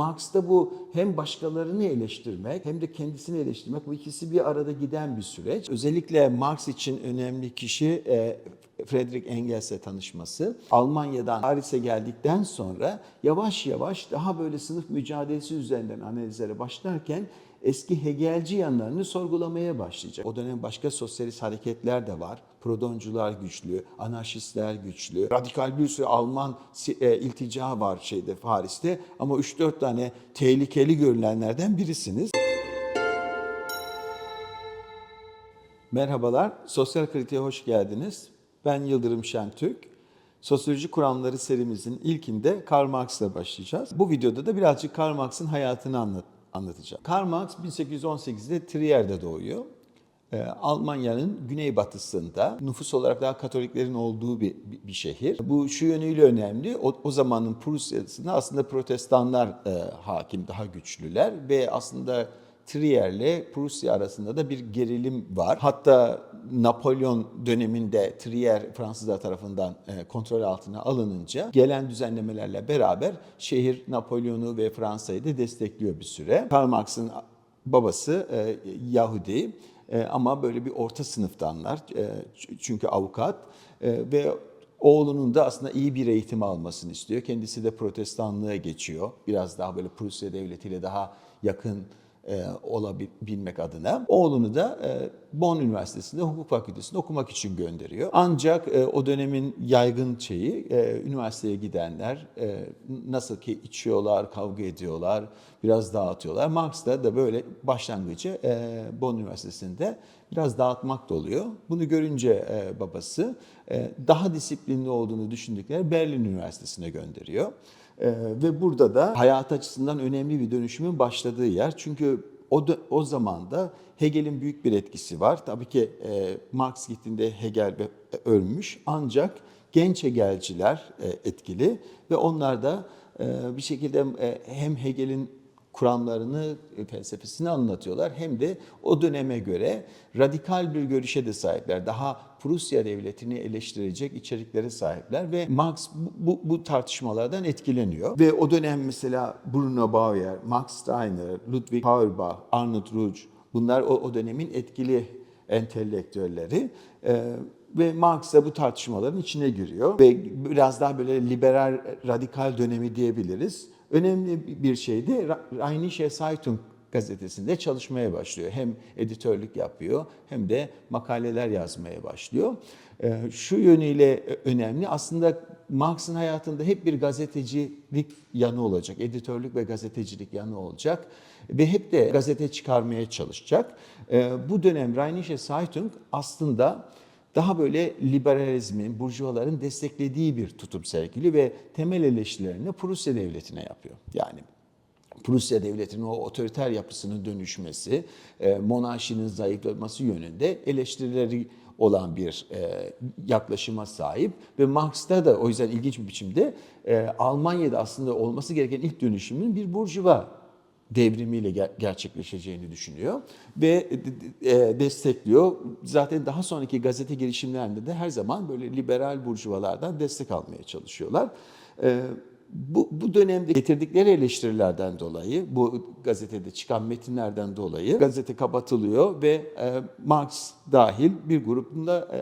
Marx'ta bu hem başkalarını eleştirmek hem de kendisini eleştirmek bu ikisi bir arada giden bir süreç. Özellikle Marx için önemli kişi e, Friedrich Engels'le tanışması. Almanya'dan Paris'e geldikten sonra yavaş yavaş daha böyle sınıf mücadelesi üzerinden analizlere başlarken eski Hegelci yanlarını sorgulamaya başlayacak. O dönem başka sosyalist hareketler de var. Prodoncular güçlü, anarşistler güçlü. Radikal bir sürü Alman e, iltica var şeyde Paris'te ama 3-4 tane tehlikeli görülenlerden birisiniz. Merhabalar, Sosyal Kritiğe hoş geldiniz. Ben Yıldırım Şentürk. Sosyoloji kuramları serimizin ilkinde Karl Marx'la başlayacağız. Bu videoda da birazcık Karl Marx'ın hayatını anlat anlatacağım. Karl Marx 1818'de Trier'de doğuyor. Ee, Almanya'nın güneybatısında nüfus olarak daha Katoliklerin olduğu bir, bir, şehir. Bu şu yönüyle önemli. O, o zamanın Prusya'sında aslında Protestanlar e, hakim, daha güçlüler ve aslında Trier'le Prusya arasında da bir gerilim var. Hatta Napolyon döneminde Trier Fransızlar tarafından e, kontrol altına alınınca gelen düzenlemelerle beraber şehir Napolyon'u ve Fransa'yı da destekliyor bir süre. Karl Marx'ın babası e, Yahudi e, ama böyle bir orta sınıftanlar çünkü avukat ve oğlunun da aslında iyi bir eğitim almasını istiyor. Kendisi de protestanlığa geçiyor. Biraz daha böyle Prusya devletiyle daha yakın e, olabilmek adına. Oğlunu da e, Bonn Üniversitesi'nde hukuk fakültesinde okumak için gönderiyor. Ancak e, o dönemin yaygın şeyi e, üniversiteye gidenler e, nasıl ki içiyorlar, kavga ediyorlar, biraz dağıtıyorlar. Marx da da böyle başlangıcı e, Bonn Üniversitesi'nde biraz dağıtmak da oluyor. Bunu görünce e, babası e, daha disiplinli olduğunu düşündükleri Berlin Üniversitesi'ne gönderiyor. Ee, ve burada da hayat açısından önemli bir dönüşümün başladığı yer. Çünkü o o zaman da Hegel'in büyük bir etkisi var. Tabii ki e, Marx gittiğinde Hegel ve- ölmüş ancak genç Hegelciler e, etkili ve onlar da e, bir şekilde e, hem Hegel'in kuramlarını, e, felsefesini anlatıyorlar. Hem de o döneme göre radikal bir görüşe de sahipler. Daha Prusya devletini eleştirecek içeriklere sahipler ve Marx bu, bu, tartışmalardan etkileniyor. Ve o dönem mesela Bruno Bauer, Max Steiner, Ludwig Feuerbach, Arnold Ruge bunlar o, o dönemin etkili entelektüelleri. Ee, ve Marx da bu tartışmaların içine giriyor ve biraz daha böyle liberal, radikal dönemi diyebiliriz. Önemli bir şey de Rheinische Zeitung gazetesinde çalışmaya başlıyor. Hem editörlük yapıyor hem de makaleler yazmaya başlıyor. Ee, Şu yönüyle önemli aslında Marx'ın hayatında hep bir gazetecilik yanı olacak, editörlük ve gazetecilik yanı olacak ve hep de gazete çıkarmaya çalışacak. Ee, Bu dönem Rheinische Zeitung aslında daha böyle liberalizmin, burjuvaların desteklediği bir tutum sergili ve temel eleştirilerini Prusya devletine yapıyor. Yani Prusya devletinin o otoriter yapısının dönüşmesi, e, monarşinin zayıflaması yönünde eleştirileri olan bir e, yaklaşıma sahip ve Marx'ta da o yüzden ilginç bir biçimde e, Almanya'da aslında olması gereken ilk dönüşümün bir burjuva devrimiyle ger- gerçekleşeceğini düşünüyor ve e, destekliyor. Zaten daha sonraki gazete girişimlerinde de her zaman böyle liberal burjuvalardan destek almaya çalışıyorlar. E, bu, bu dönemde getirdikleri eleştirilerden dolayı, bu gazetede çıkan metinlerden dolayı gazete kapatılıyor ve e, Marx dahil bir grubun da e,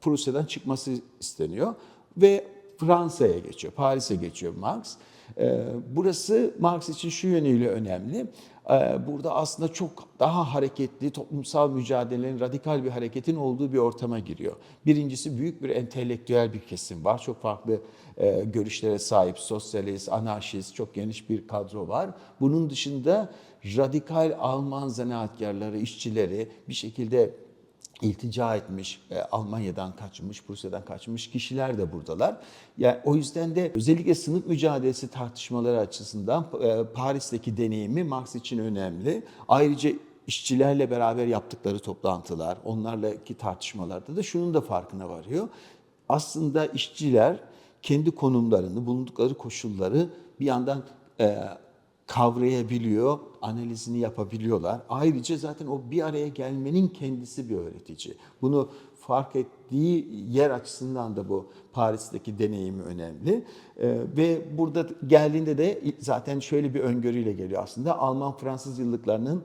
Prusya'dan çıkması isteniyor ve Fransa'ya geçiyor, Paris'e geçiyor Marx. Ee, Burası Marx için şu yönüyle önemli. Ee, Burada aslında çok daha hareketli, toplumsal mücadelenin, radikal bir hareketin olduğu bir ortama giriyor. Birincisi büyük bir entelektüel bir kesim var. Çok farklı e, görüşlere sahip, sosyalist, anarşist, çok geniş bir kadro var. Bunun dışında radikal Alman zanaatkarları, işçileri bir şekilde iltica etmiş, e, Almanya'dan kaçmış, Prusya'dan kaçmış kişiler de buradalar. Yani o yüzden de özellikle sınıf mücadelesi tartışmaları açısından e, Paris'teki deneyimi Marx için önemli. Ayrıca işçilerle beraber yaptıkları toplantılar, onlarlaki tartışmalarda da şunun da farkına varıyor. Aslında işçiler kendi konumlarını, bulundukları koşulları bir yandan e, kavrayabiliyor, analizini yapabiliyorlar. Ayrıca zaten o bir araya gelmenin kendisi bir öğretici. Bunu fark ettiği yer açısından da bu Paris'teki deneyimi önemli. Ee, ve burada geldiğinde de zaten şöyle bir öngörüyle geliyor aslında. Alman-Fransız yıllıklarının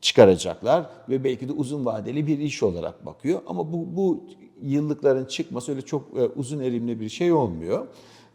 çıkaracaklar ve belki de uzun vadeli bir iş olarak bakıyor. Ama bu, bu yıllıkların çıkması öyle çok e, uzun erimli bir şey olmuyor.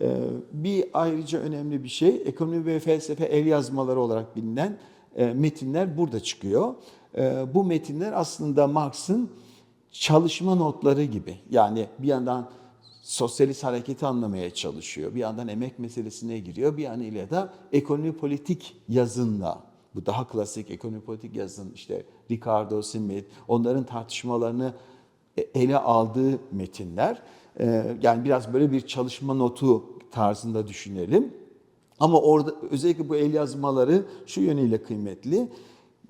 E, bir ayrıca önemli bir şey ekonomi ve felsefe el yazmaları olarak bilinen e, metinler burada çıkıyor. E, bu metinler aslında Marx'ın çalışma notları gibi. Yani bir yandan sosyalist hareketi anlamaya çalışıyor. Bir yandan emek meselesine giriyor. Bir yanıyla da ekonomi politik yazınla bu daha klasik ekonomi politik yazın işte Ricardo Smith onların tartışmalarını e, ele aldığı metinler. Ee, Yani biraz böyle bir çalışma notu tarzında düşünelim. Ama orada özellikle bu el yazmaları şu yönüyle kıymetli.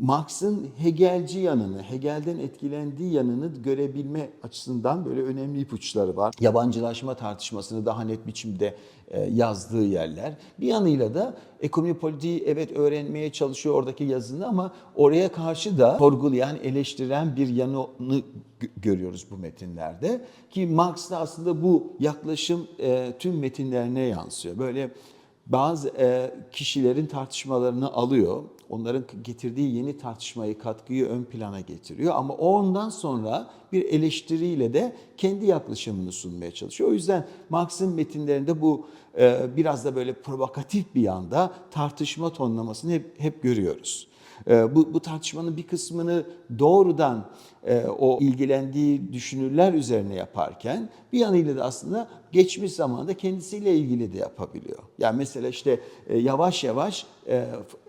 Marx'ın Hegelci yanını, Hegel'den etkilendiği yanını görebilme açısından böyle önemli ipuçları var. Yabancılaşma tartışmasını daha net biçimde e, yazdığı yerler. Bir yanıyla da ekonomi politiği evet öğrenmeye çalışıyor oradaki yazını ama oraya karşı da sorgulayan, eleştiren bir yanını gö- görüyoruz bu metinlerde. Ki Marx'ta aslında bu yaklaşım e, tüm metinlerine yansıyor. Böyle bazı e, kişilerin tartışmalarını alıyor. Onların getirdiği yeni tartışmayı, katkıyı ön plana getiriyor. Ama ondan sonra bir eleştiriyle de kendi yaklaşımını sunmaya çalışıyor. O yüzden Marx'ın metinlerinde bu e, biraz da böyle provokatif bir yanda tartışma tonlamasını hep, hep görüyoruz. E, Bu, bu tartışmanın bir kısmını doğrudan e, o ilgilendiği düşünürler üzerine yaparken bir yanıyla da aslında geçmiş zamanda kendisiyle ilgili de yapabiliyor. Yani mesela işte e, yavaş yavaş e,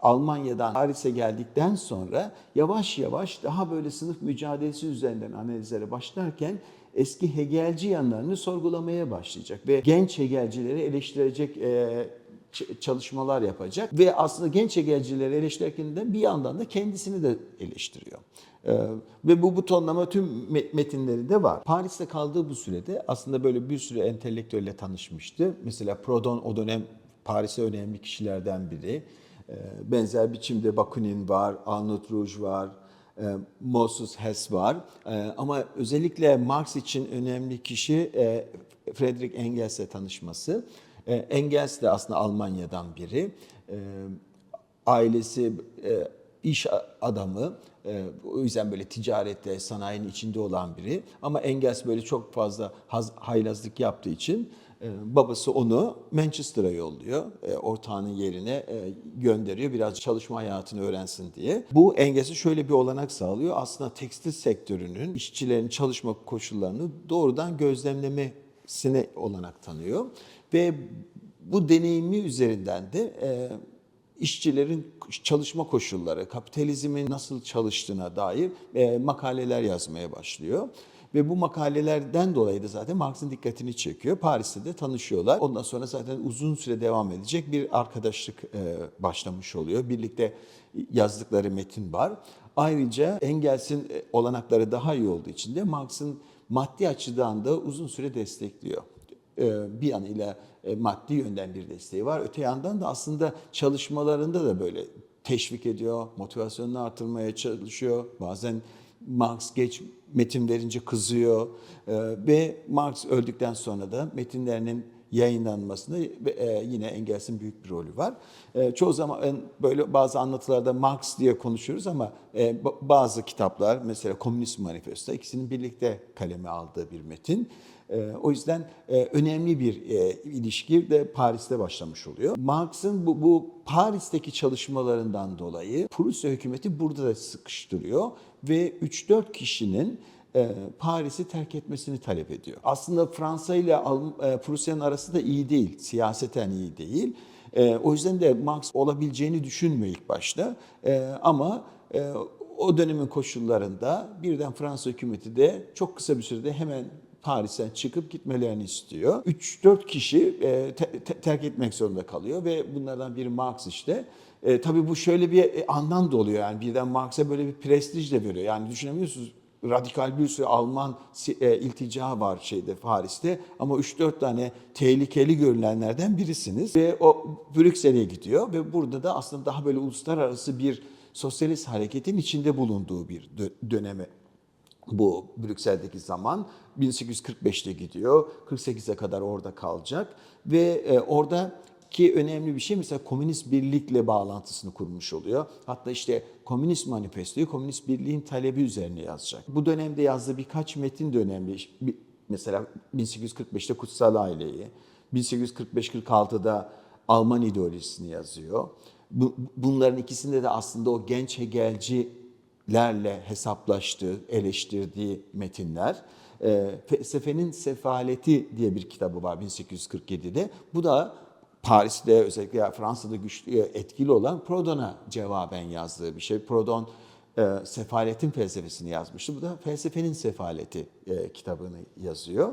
Almanya'dan Paris'e geldikten sonra yavaş yavaş daha böyle sınıf mücadelesi üzerinden analizlere başlarken eski Hegelci yanlarını sorgulamaya başlayacak ve genç Hegelcileri eleştirecek e, çalışmalar yapacak ve aslında genç Hegelcileri eleştirirken de bir yandan da kendisini de eleştiriyor. Ee, ve bu butonlama tüm me- metinlerinde var. Paris'te kaldığı bu sürede aslında böyle bir sürü entelektüelle tanışmıştı. Mesela Proudhon o dönem Paris'e önemli kişilerden biri. Ee, benzer biçimde Bakunin var, Arnold Rouge var, e, Moses Hess var. E, ama özellikle Marx için önemli kişi e, Friedrich Engels'le tanışması. E, Engels de aslında Almanya'dan biri. Ailesi e, iş adamı. O yüzden böyle ticarette, sanayinin içinde olan biri. Ama Engels böyle çok fazla haylazlık yaptığı için babası onu Manchester'a yolluyor. E, ortağının yerine e, gönderiyor biraz çalışma hayatını öğrensin diye. Bu Engels'e şöyle bir olanak sağlıyor. Aslında tekstil sektörünün işçilerin çalışma koşullarını doğrudan gözlemlemesine olanak tanıyor. Ve bu deneyimi üzerinden de e, işçilerin çalışma koşulları, kapitalizmin nasıl çalıştığına dair e, makaleler yazmaya başlıyor. Ve bu makalelerden dolayı da zaten Marx'ın dikkatini çekiyor. Paris'te de tanışıyorlar. Ondan sonra zaten uzun süre devam edecek bir arkadaşlık e, başlamış oluyor. Birlikte yazdıkları metin var. Ayrıca Engels'in e, olanakları daha iyi olduğu için de Marx'ın maddi açıdan da uzun süre destekliyor e, bir yanıyla maddi yönden bir desteği var. Öte yandan da aslında çalışmalarında da böyle teşvik ediyor, motivasyonunu artırmaya çalışıyor. Bazen Marx geç metin verince kızıyor E, ve Marx öldükten sonra da metinlerinin yayınlanmasında e, yine Engels'in büyük bir rolü var. E, çoğu zaman böyle bazı anlatılarda Marx diye konuşuyoruz ama e, ba- bazı kitaplar mesela Komünist Manifesto ikisinin birlikte kaleme aldığı bir metin. E, o yüzden e, önemli bir e, ilişki de Paris'te başlamış oluyor. Marx'ın bu, bu Paris'teki çalışmalarından dolayı Prusya hükümeti burada da sıkıştırıyor ve 3-4 kişinin e, Paris'i terk etmesini talep ediyor. Aslında Fransa ile e, Prusya'nın arası da iyi değil, siyaseten iyi değil. E, O yüzden de Marx olabileceğini düşünmüyor ilk başta. Ama o dönemin koşullarında birden Fransa hükümeti de çok kısa bir sürede hemen Paris'ten çıkıp gitmelerini istiyor. 3-4 kişi te- te- terk etmek zorunda kalıyor ve bunlardan biri Marx işte. E, tabii bu şöyle bir e, anlam da oluyor yani. Birden Marx'a böyle bir prestij de veriyor. Yani düşünemiyorsunuz radikal bir sürü Alman e, iltica var şeyde Paris'te. Ama 3-4 tane tehlikeli görülenlerden birisiniz. Ve o Brüksel'e gidiyor ve burada da aslında daha böyle uluslararası bir sosyalist hareketin içinde bulunduğu bir dö- döneme bu Brüksel'deki zaman. 1845'te gidiyor. 48'e kadar orada kalacak. Ve e, oradaki önemli bir şey mesela komünist birlikle bağlantısını kurmuş oluyor. Hatta işte komünist manifestoyu komünist birliğin talebi üzerine yazacak. Bu dönemde yazdığı birkaç metin de önemli. Mesela 1845'te Kutsal Aileyi, 1845-46'da Alman ideolojisini yazıyor. Bu- Bunların ikisinde de aslında o genç Hegelci lerle hesaplaştığı, eleştirdiği metinler. E, Felsefenin Sefaleti diye bir kitabı var 1847'de. Bu da Paris'te özellikle Fransa'da güçlü etkili olan Proudhon'a cevaben yazdığı bir şey. Proudhon e, sefaletin felsefesini yazmıştı. Bu da felsefenin sefaleti e, kitabını yazıyor.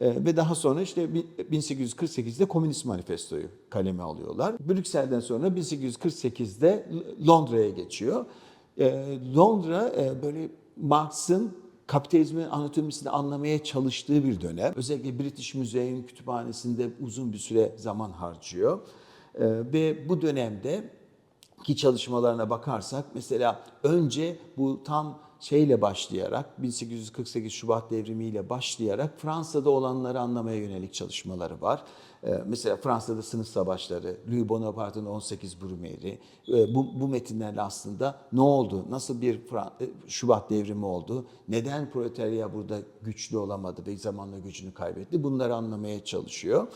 E, ve daha sonra işte bi- 1848'de Komünist Manifestoyu kaleme alıyorlar. Brüksel'den sonra 1848'de L- Londra'ya geçiyor. E, Londra e, böyle Marx'ın kapitalizmin anatomisini anlamaya çalıştığı bir dönem. Özellikle British Museum kütüphanesinde uzun bir süre zaman harcıyor. E, ve bu dönemde ki çalışmalarına bakarsak mesela önce bu tam şeyle başlayarak 1848 Şubat devrimiyle başlayarak Fransa'da olanları anlamaya yönelik çalışmaları var. Ee, mesela Fransa'da sınıf savaşları, Louis Bonaparte'ın 18 Brumaire, bu, bu metinlerle aslında ne oldu, nasıl bir Fra- e, Şubat devrimi oldu, neden proletarya burada güçlü olamadı ve zamanla gücünü kaybetti bunları anlamaya çalışıyor.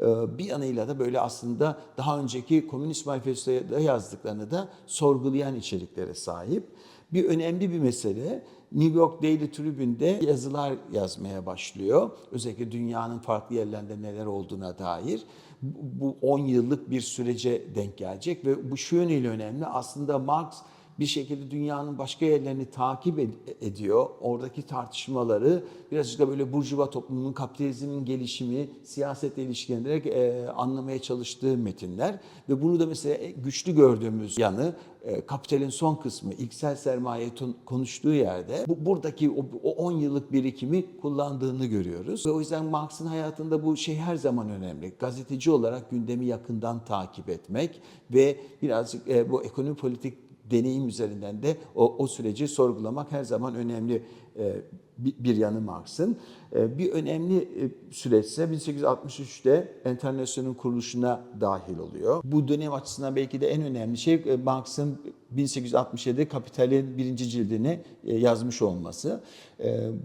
Ee, Bir yanıyla da böyle aslında daha önceki Komünist Manifesto'da yazdıklarını da sorgulayan içeriklere sahip. Bir önemli bir mesele New York Daily Tribune'de yazılar yazmaya başlıyor. Özellikle dünyanın farklı yerlerinde neler olduğuna dair. Bu 10 yıllık bir sürece denk gelecek ve bu şu yönüyle önemli. Aslında Marx bir şekilde dünyanın başka yerlerini takip ed- ediyor. Oradaki tartışmaları birazcık da böyle burjuva toplumunun kapitalizmin gelişimi, siyasetle ilişkilendirerek e, anlamaya çalıştığı metinler. Ve bunu da mesela e, güçlü gördüğümüz yanı e, Kapitalin son kısmı, ilksel sermaye ton- konuştuğu yerde bu, buradaki o 10 yıllık birikimi kullandığını görüyoruz. Ve o yüzden Marx'ın hayatında bu şey her zaman önemli. Gazeteci olarak gündemi yakından takip etmek ve birazcık e, bu ekonomi politik deneyim üzerinden de o, o süreci sorgulamak her zaman önemli e, bir, yanı Marx'ın. E, bir önemli e, süreçse 1863'te Enternasyon'un kuruluşuna dahil oluyor. Bu dönem açısından belki de en önemli şey Marx'ın 1867'de Kapital'in birinci cildini yazmış olması.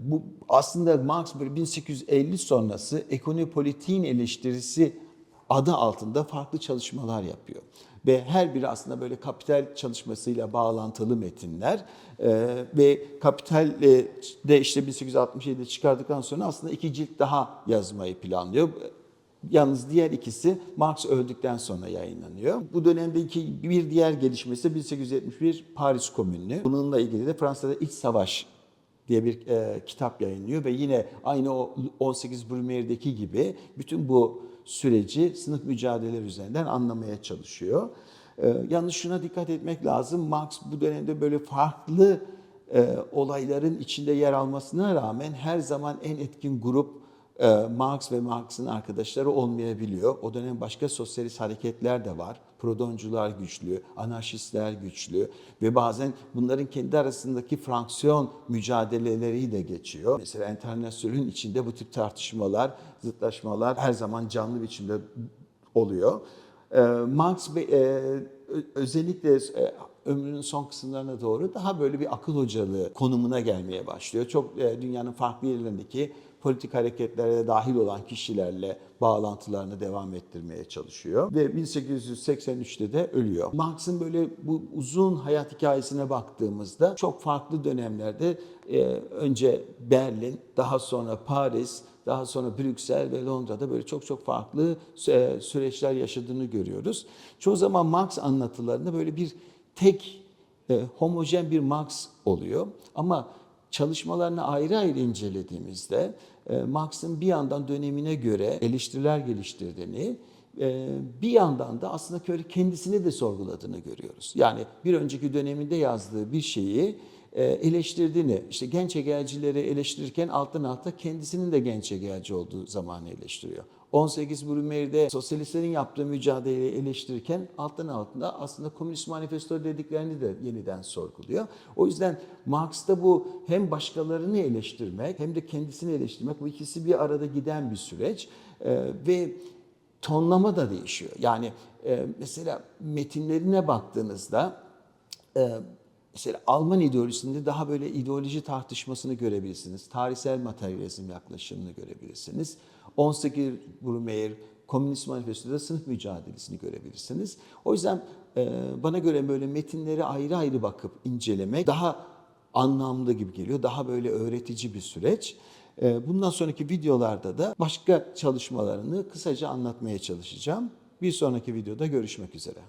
Bu aslında Marx böyle 1850 sonrası ekonomi politiğin eleştirisi adı altında farklı çalışmalar yapıyor. Ve her biri aslında böyle kapital çalışmasıyla bağlantılı metinler. Ee, ve kapital e, de işte 1867'de çıkardıktan sonra aslında iki cilt daha yazmayı planlıyor. Yalnız diğer ikisi Marx öldükten sonra yayınlanıyor. Bu dönemdeki bir diğer gelişmesi 1871 Paris Komünü. Bununla ilgili de Fransa'da iç savaş diye bir e, kitap yayınlıyor ve yine aynı o 18 Brumaire'deki gibi bütün bu süreci sınıf mücadeleleri üzerinden anlamaya çalışıyor. E, yalnız şuna dikkat etmek lazım. Marx bu dönemde böyle farklı e, olayların içinde yer almasına rağmen her zaman en etkin grup e, Marx ve Marx'ın arkadaşları olmayabiliyor. O dönem başka sosyalist hareketler de var. Proudhoncular güçlü, anarşistler güçlü ve bazen bunların kendi arasındaki fraksiyon mücadeleleri de geçiyor. Mesela Enternasyon'un içinde bu tip tartışmalar, zıtlaşmalar her zaman canlı biçimde oluyor. E, Marx e, özellikle e, ömrünün son kısımlarına doğru daha böyle bir akıl hocalığı konumuna gelmeye başlıyor. Çok e, dünyanın farklı yerlerindeki politik hareketlere dahil olan kişilerle bağlantılarını devam ettirmeye çalışıyor. Ve 1883'te de ölüyor. Marx'ın böyle bu uzun hayat hikayesine baktığımızda çok farklı dönemlerde e, önce Berlin, daha sonra Paris, daha sonra Brüksel ve Londra'da böyle çok çok farklı e, süreçler yaşadığını görüyoruz. Çoğu zaman Marx anlatılarında böyle bir tek e, homojen bir Marx oluyor. Ama çalışmalarını ayrı ayrı incelediğimizde e, Marx'ın bir yandan dönemine göre eleştiriler geliştirdiğini, e, bir yandan da aslında böyle kendisini de sorguladığını görüyoruz. Yani bir önceki döneminde yazdığı bir şeyi e, eleştirdiğini, işte genç Hegelcileri eleştirirken alttan alta kendisinin de genç Hegelci olduğu zamanı eleştiriyor. 18 Brumair'de sosyalistlerin yaptığı mücadeleyi eleştirirken alttan altında aslında Komünist Manifesto dediklerini de yeniden sorguluyor. O yüzden Marx'ta bu hem başkalarını eleştirmek hem de kendisini eleştirmek bu ikisi bir arada giden bir süreç Ee, ve tonlama da değişiyor. Yani e, mesela metinlerine baktığınızda e, mesela Alman ideolojisinde daha böyle ideoloji tartışmasını görebilirsiniz. Tarihsel materyalizm yaklaşımını görebilirsiniz. 18 Brumaire Komünist Manifesto'da sınıf mücadelesini görebilirsiniz. O yüzden e, bana göre böyle metinleri ayrı ayrı bakıp incelemek daha anlamlı gibi geliyor. Daha böyle öğretici bir süreç. E, Bundan sonraki videolarda da başka çalışmalarını kısaca anlatmaya çalışacağım. Bir sonraki videoda görüşmek üzere.